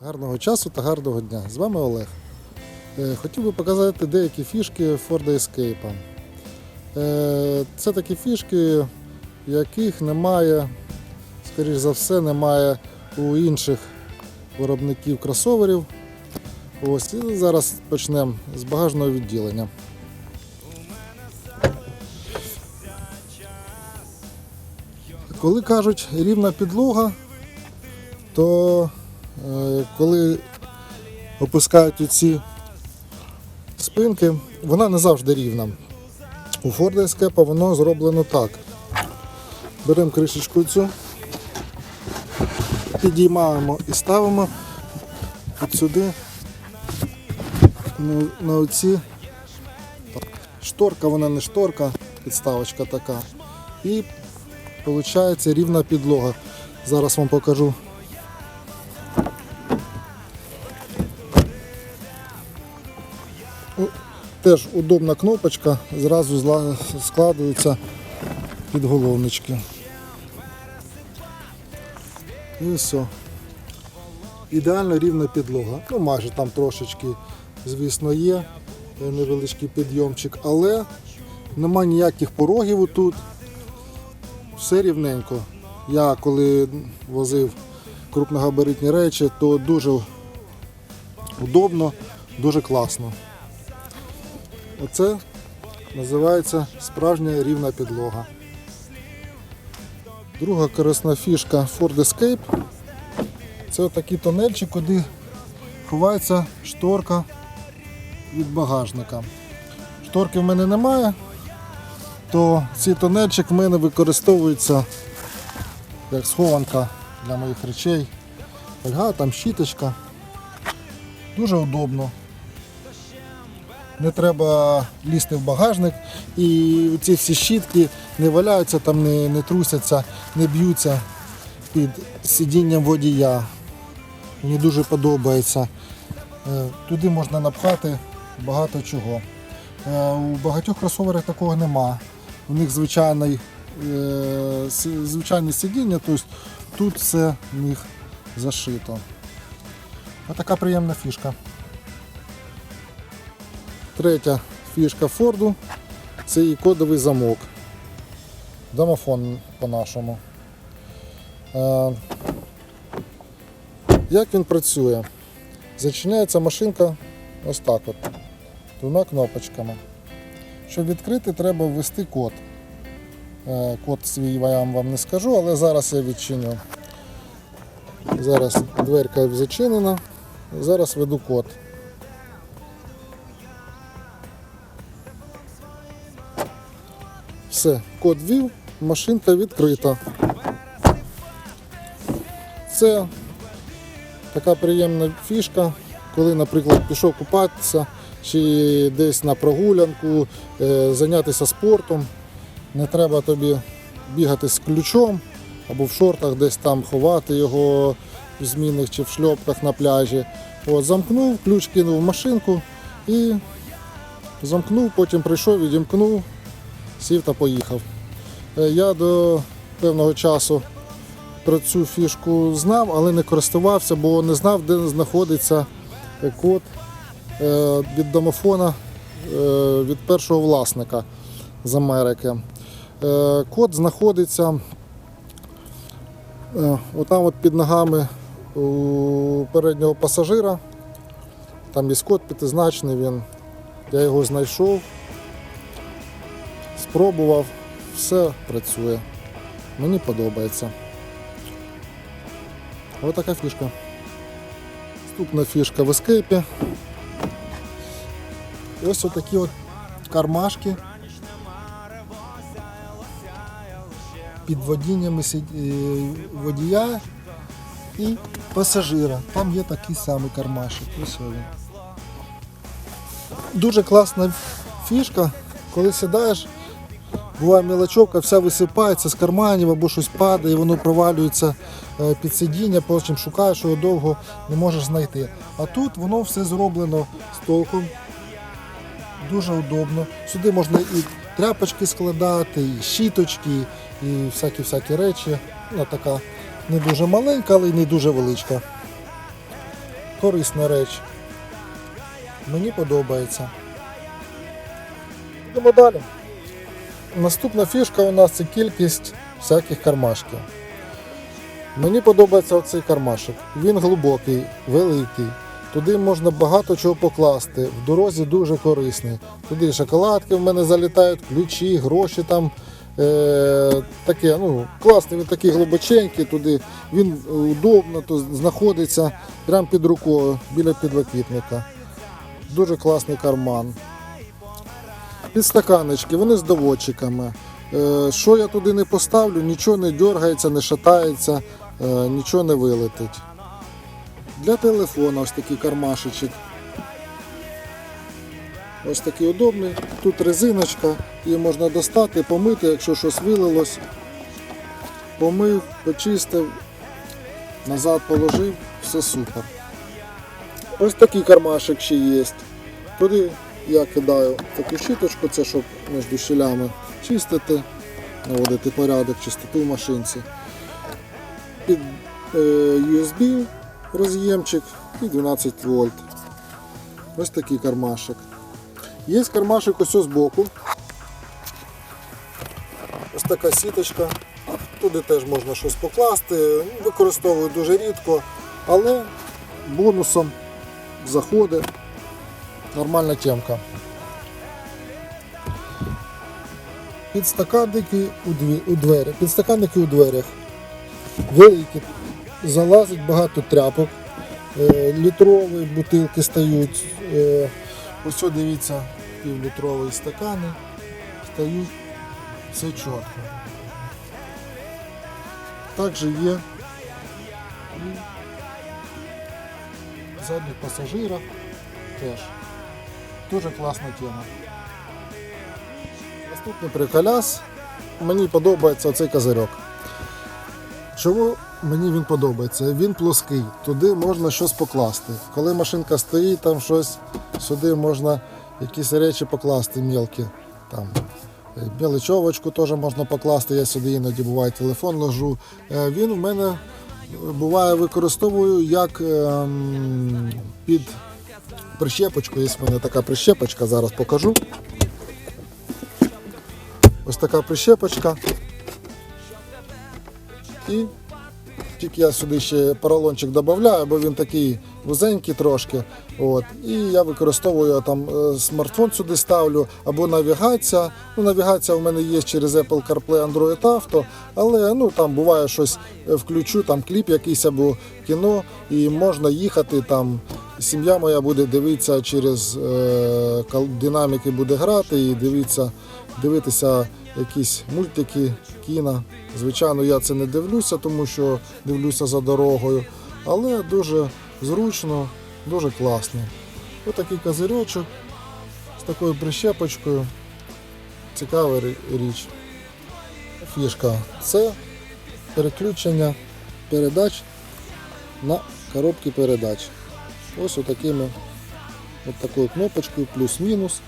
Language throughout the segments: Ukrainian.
Гарного часу та гарного дня. З вами Олег. Е, Хотів би показати деякі фішки Ford Escape. Е, Це такі фішки, яких немає, скоріш за все, немає у інших виробників кросоверів. Ось і зараз почнемо з багажного відділення. Коли кажуть рівна підлога, то коли опускають ці спинки, вона не завжди рівна. У Ford Escape воно зроблено так. Беремо кришечку цю, підіймаємо і ставимо от сюди на, на оці. Шторка, вона не шторка, підставочка така. І виходить рівна підлога. Зараз вам покажу. Теж удобна кнопочка, зразу складуються підголовнички. І все. Ідеально рівна підлога. Ну, майже там трошечки, звісно, є е, невеличкий підйомчик, але нема ніяких порогів тут. Все рівненько. Я коли возив крупногабаритні речі, то дуже удобно, дуже класно. Оце називається справжня рівна підлога. Друга корисна фішка Ford Escape це такий тонельчик, куди ховається шторка від багажника. Шторки в мене немає, то цей тонельчик в мене використовується як схованка для моїх речей. Фольга, там щіточка. Дуже удобно. Не треба лізти в багажник і ці всі щітки не валяються, там не, не трусяться, не б'ються під сидінням водія. Мені дуже подобається. Е, Туди можна напхати багато чого. Е, У багатьох кросоверах такого нема. У них звичайне сидіння, тобто тут все в них зашито. Ось така приємна фішка. Третя фішка Форду це і кодовий замок. Домофон по-нашому. Е, Як він працює? Зачиняється машинка ось так от, двома кнопочками. Щоб відкрити, треба ввести код. Е, Код свій я вам не скажу, але зараз я відчиню. Зараз дверка зачинена. Зараз веду код. Все, код ввів, машинка відкрита. Це така приємна фішка, коли, наприклад, пішов купатися чи десь на прогулянку, е, зайнятися спортом. Не треба тобі бігати з ключом або в шортах десь там ховати його в змінних чи в шльопках на пляжі. От, замкнув, ключ кинув в машинку і замкнув, потім прийшов, відімкнув, сів та поїхав. Е, Я до певного часу про цю фішку знав, але не користувався, бо не знав, де знаходиться е, код е, від домофона від першого власника з Америки. Код знаходиться отам от під ногами у переднього пасажира. Там є код п'ятизначний, він. Я його знайшов, спробував, все працює. Мені подобається. Ось така фішка. Наступна фішка в ескейпі. Ось отакі от кармашки під водіннями е, водія і пасажира. Там є такий самий кармашик. Ось він. Дуже класна фішка, коли сідаєш, буває мілочовка, вся висипається з карманів або щось падає, воно провалюється е, під сидіння, потім шукаєш його довго, не можеш знайти. А тут воно все зроблено з толком. Дуже удобно. Сюди можна і тряпочки складати, і щіточки, і всякі-всякі речі. Вона така не дуже маленька, але й не дуже величка. корисна реч. Мені подобається. Йдемо далі. Наступна фішка у нас це кількість всяких кармашків. Мені подобається оцей кармашок. Він глибокий, великий. Туди можна багато чого покласти. В дорозі дуже корисний. Туди шоколадки в мене залітають, ключі, гроші там. Е, таке, ну, класний, він такий глибоченький, туди він удобно то знаходиться прямо під рукою біля підлокітника. Дуже класний карман. Підстаканечки, вони з доводчиками. Е, Що я туди не поставлю, нічого не дергається, не шатається, е, нічого не вилетить. Для телефона ось такий кармашечок. Ось такий удобний. Тут резиночка, її можна достати, помити, якщо щось вилилось. Помив, почистив, назад положив, все супер. Ось такий кармашик ще є. Туди я кидаю таку щіточку, це щоб між щелями чистити, наводити порядок, чистоту в машинці. Під е, USB роз'ємчик і 12 вольт. Ось такий кармашик. Є кармашик ось з боку. Ось така сіточка. Туди теж можна щось покласти. Використовую дуже рідко, але бонусом заходить. Нормальна темка. Підстаканники у, двері. Підстаканники у дверях. Великі. Залазить багато тряпок. Е, літрові бутилки стають. Е, ось дивіться, півлітрові стакани стають. Все чітко. Також є задніх пасажирах теж. Дуже класна тема. Наступний приколяс. Мені подобається цей козирьок. Чому мені він подобається? Він плоский, туди можна щось покласти. Коли машинка стоїть, там щось, сюди можна якісь речі покласти мілкі. Там, е, теж можна покласти, я сюди іноді буває телефон ложу. Е, Він в мене е, буває використовую як ем, під прищепочку. Є в мене така прищепочка, зараз покажу. Ось така прищепочка. І тільки я сюди ще поролончик додаю, бо він такий вузенький трошки. От. І я використовую там е, смартфон сюди ставлю або навігація. Ну, навігація в мене є через Apple CarPlay Android Auto, але ну, там буває щось е, включу, там кліп якийсь або кіно, і можна їхати там. Сім'я моя буде дивитися через е, динаміки, буде грати і дивитися, дивитися якісь мультики, кіно. Звичайно, я це не дивлюся, тому що дивлюся за дорогою, але дуже зручно, дуже класно. Ось такий козирьочок з такою прищепочкою. Цікава річ. Фішка це переключення передач на коробки передач. Ось отакими от такою кнопочкою плюс-мінус.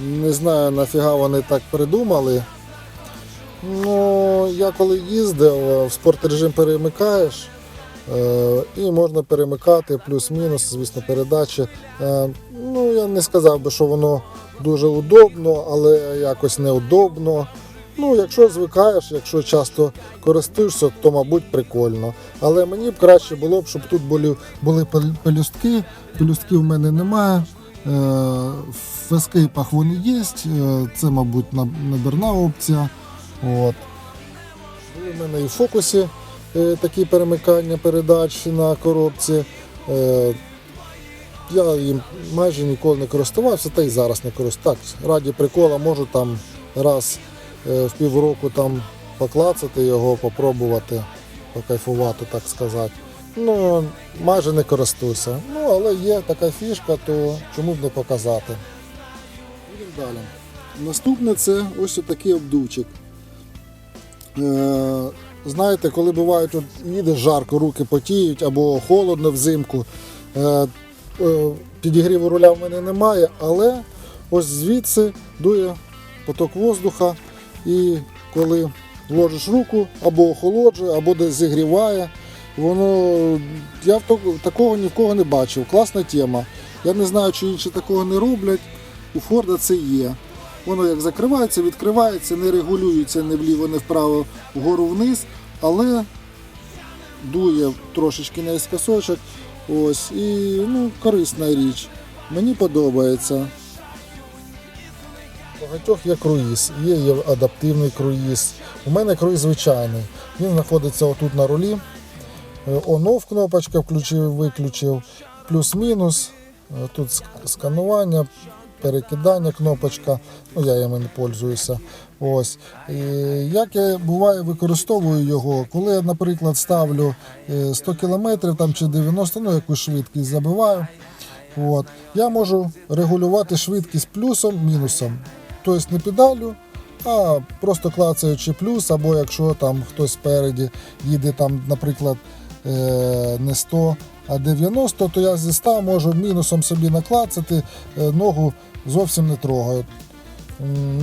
Не знаю нафіга вони так придумали. Ну, я коли їздив, в спортрежим перемикаєш е, і можна перемикати плюс-мінус, звісно, передачі. Е, ну, я не сказав би, що воно дуже удобно, але якось неудобно. Ну, якщо звикаєш, якщо часто користуєшся, то мабуть прикольно. Але мені б краще було б, щоб тут були, були пелюстки. Пелюстків в мене немає. Е, В ескейпах вони є. Е, Це, мабуть, на- набірна опція. От. В мене і в фокусі е, такі перемикання передач на коробці. Я їм майже ніколи не користувався, та й зараз не користуюся. Так, раді прикола можу там раз в півроку там поклацати його, попробувати, покайфувати, так сказати. Ну, майже не користуюся. Ну, але є така фішка, то чому б не показати. Їдемо далі. Наступне це ось такий обдувчик. Е, знаєте, коли буває тут їдеш жарко, руки потіють або холодно взимку. Е, е, підігріву руля в мене немає, але ось звідси дує поток воздуха, і коли ложиш руку, або охолоджує, або десь зігріває. Воно я такого ні в кого не бачив. Класна тема. Я не знаю, чи інші такого не роблять. У Форда це є. Воно як закривається, відкривається, не регулюється ні вліво, ні вправо, вгору вниз, але дує трошечки наискосочок. Ось, і ну, корисна річ. Мені подобається. Багатьох є круїз, є, адаптивний круїз. У мене круїз звичайний. Він знаходиться отут на рулі. Е, On-off кнопочка включив, виключив, плюс-мінус. Е, Тут сканування, перекидання кнопочка. Ну, я їм не пользуюся. Ось. І як я буває використовую його, коли я, наприклад, ставлю е, 100 км там, чи 90, ну якусь швидкість забиваю. От. Я можу регулювати швидкість плюсом, мінусом. Тобто не педалю, а просто клацаючи плюс, або якщо там хтось спереді їде, там, наприклад, е, не 100, а 90, то я зі 100 можу мінусом собі наклацати, е, ногу зовсім не трогаю.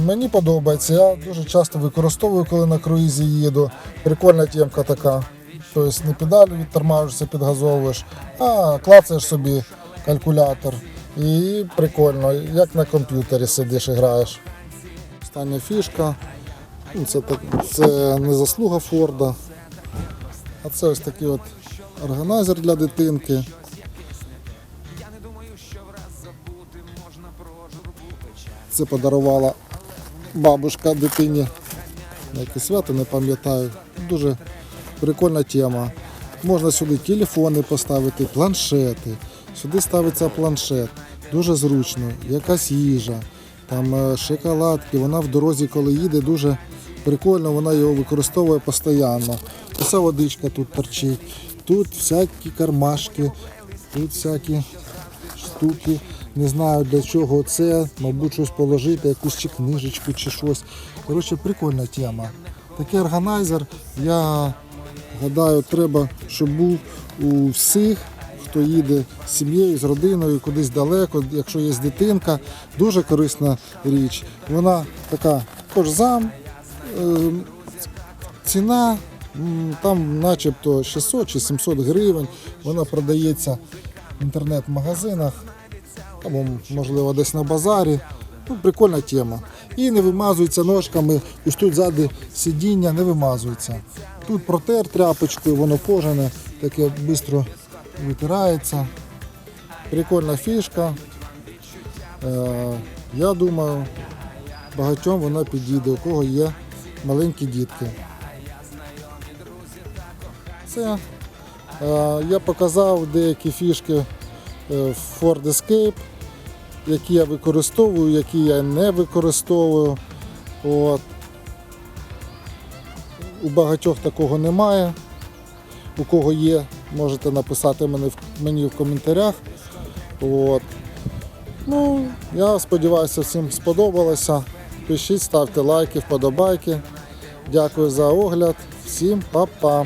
Мені подобається, я дуже часто використовую, коли на круїзі їду. Прикольна тємка така. Тобто не педалю відтормажуєшся, підгазовуєш, а клацаєш собі калькулятор. І прикольно, як на комп'ютері сидиш і граєш. Остання фішка. Ну, Це, так, це не заслуга Форда. А це ось такий от органайзер для дитинки. Це подарувала бабушка дитині. На яке свято не пам'ятаю. Дуже прикольна тема. Можна сюди телефони поставити, планшети. Сюди ставиться планшет. Дуже зручно, якась їжа, там е, шоколадки. Вона в дорозі, коли їде, дуже прикольно, вона його використовує постійно. Оця водичка тут торчить. Тут всякі кармашки, тут всякі штуки. Не знаю для чого це, мабуть, щось положити, якусь чи книжечку, чи щось. Коротше, прикольна тема. Такий органайзер, я гадаю, треба, щоб був у всіх, хто їде з сім'єю, з родиною, кудись далеко, якщо є дитинка, дуже корисна річ. Вона така кожзам, е, ціна там начебто 600 чи 700 гривень. Вона продається в інтернет-магазинах або можливо десь на базарі. Ну, прикольна тема. І не вимазується ножками, ось тут ззади сидіння не вимазується. Тут протер тряпочкою, воно кожане, таке швидко витирається. Прикольна фішка. Е, я думаю, багатьом вона підійде, у кого є маленькі дітки. Це е, я показав деякі фішки е, Ford Escape, які я використовую, які я не використовую. От. У багатьох такого немає. У кого є, можете написати мені в, коментарях. От. Ну, я сподіваюся, всім сподобалося. Пишіть, ставте лайки, вподобайки. Дякую за огляд. Всім па-па.